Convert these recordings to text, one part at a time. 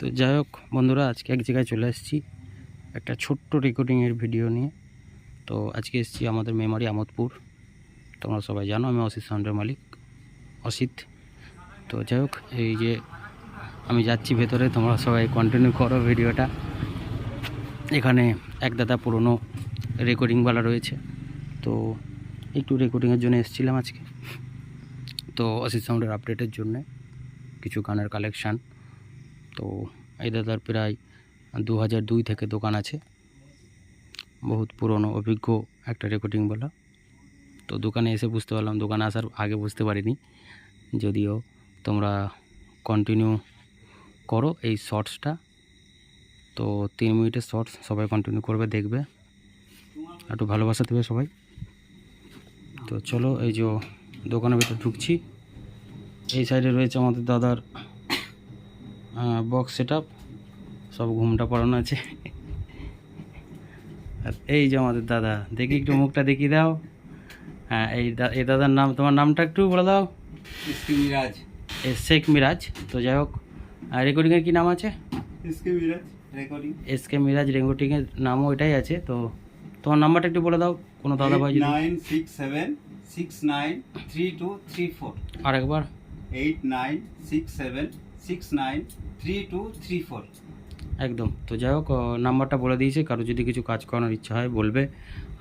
তো যাই হোক, বন্ধুরা, আজকে এক জায়গায় চলে এসেছি। একটা ছোট্ট রেকর্ডিংয়ের ভিডিও নিয়ে। তো আজকে এসেছি আমাদের মেমারি আমোদপুর। তোমরা সবাই জানো, আমি অসিত সাউন্ডের মালিক, অসিত। তো যাই হোক, এই যে আমি যাচ্ছি ভেতরে, তোমরা সবাই কন্টিনিউ করো ভিডিওটা এখানে এক দাদা পুরনো রেকর্ডিংওয়ালা রয়েছে। তো একটু রেকর্ডিংয়ের জন্য এসেছিলাম আজকে। তো অসিত সাউন্ডের আপডেটের জন্যে কিছু গানের কালেকশান তো এই দাদার প্রায় দু দুই থেকে দোকান আছে। বহুত পুরনো, অভিজ্ঞ একটা রেকর্ডিং বলা। তো দোকানে এসে বুঝতে পারলাম, দোকানে আসার আগে বুঝতে পারিনি। যদিও তোমরা কন্টিনিউ করো এই শর্টসটা। তো তিন মিনিটের শর্টস সবাই কন্টিনিউ করবে, দেখবে। একটু ভালোবাসা দেবে সবাই। তো চলো, এই যে দোকানের ভিতরে ঢুকছি। এই সাইডে রয়েছে আমাদের দাদার বক্স সেট সব ঘুমটা পড়ানো আছে। আর এই যে আমাদের দাদা দেখি একটু মুখটা দেখিয়ে দাও। হ্যাঁ এই এই দাদার নাম তোমার নামটা একটু বলে দাও। মিরাজ। শেখ মিরাজ তো যাই হোক রেকর্ডিংয়ের কী নাম আছে? এস কে মিরাজ রেকর্ডিংয়ের নামও এটাই আছে তো তোমার নাম্বারটা একটু বলে দাও কোনো দাদা ভাই nine six seven six nine three two three four. আরেকবার। Eight nine six seven six nine three two three four একদম। তো যাই হোক নাম্বারটা বলে দিয়েছে, কারও যদি কিছু কাজ করানোর ইচ্ছা হয় বলবে।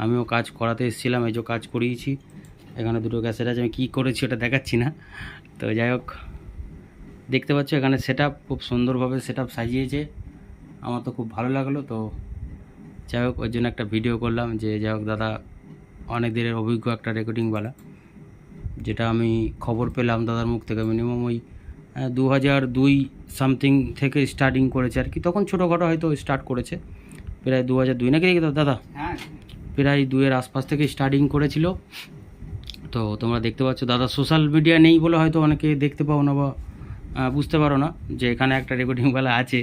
আমিও কাজ করাতে এসেছিলাম, এই যে কাজ করিয়েছি। এখানে দুটো ক্যাসেট আছে, আমি কী করেছি ওটা দেখাচ্ছি না। তো যাই হোক, দেখতে পাচ্ছ এখানে সেট খুব সুন্দরভাবে সেট সাজিয়েছে। আমার তো খুব ভালো লাগল, তো যাই হোক, ওর জন্য একটা ভিডিও করলাম যে যাই হোক দাদা, অনেক দিনের অভিজ্ঞ একটা রেকর্ডিংওয়ালা যেটা আমি খবর পেলাম দাদার মুখ থেকে মিনিমাম ওই দু হাজার দুই সামথিং থেকে স্টার্টিং করেছে আর কি। তখন ছোটোখাটো হয়তো স্টার্ট করেছে। প্রায় দু হাজার দুই নাকি দাদা? हाँ প্রায় দুইয়ের আশপাশ থেকে স্টার্টিং করেছিল। তো তোমরা দেখতে পাচ্ছ দাদা সোশ্যাল মিডিয়া নেই বলে হয়তো অনেকে দেখতে পাও না বা বুঝতে পারো না যে এখানে একটা রেকর্ডিংওয়ালা আছে।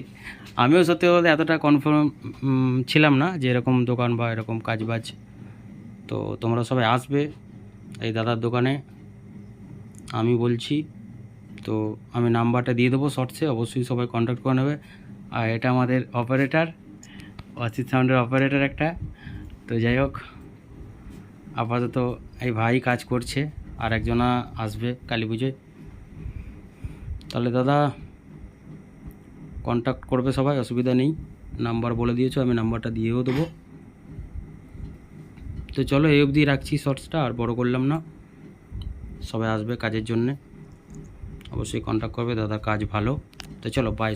আমিও সত্যি বলতে এতটা কনফার্ম ছিলাম না যে এরকম দোকান বা এরকম কাজবাজ। তো তোমরা সবাই আসবে এই দাদার দোকানে। আমি বলছি তো আমি নাম্বারটা দিয়ে দেবো শর্টসে, অবশ্যই সবাই কন্ট্যাক্ট করে নেবে। আর এটা আমাদের অপারেটর অচিত সাউন্ডের অপারেটর একটা। তো যাই হোক, আপাতত এই ভাই কাজ করছে, আর একজনা আসবে কালী পুজোয়। তাহলে দাদা কন্ট্যাক্ট করবে সবাই, অসুবিধা নেই। নাম্বার বলে দিয়েছ, আমি নাম্বারটা দিয়েও দেবো। তো চলো, এই অবধি রাখছি শর্টসটা, আর বড় করলাম না। সবাই আসবে কাজের জন্যে। অবশ্যই কন্ট্যাক্ট করবে দাদা কাজ ভালো। তো চলো বাই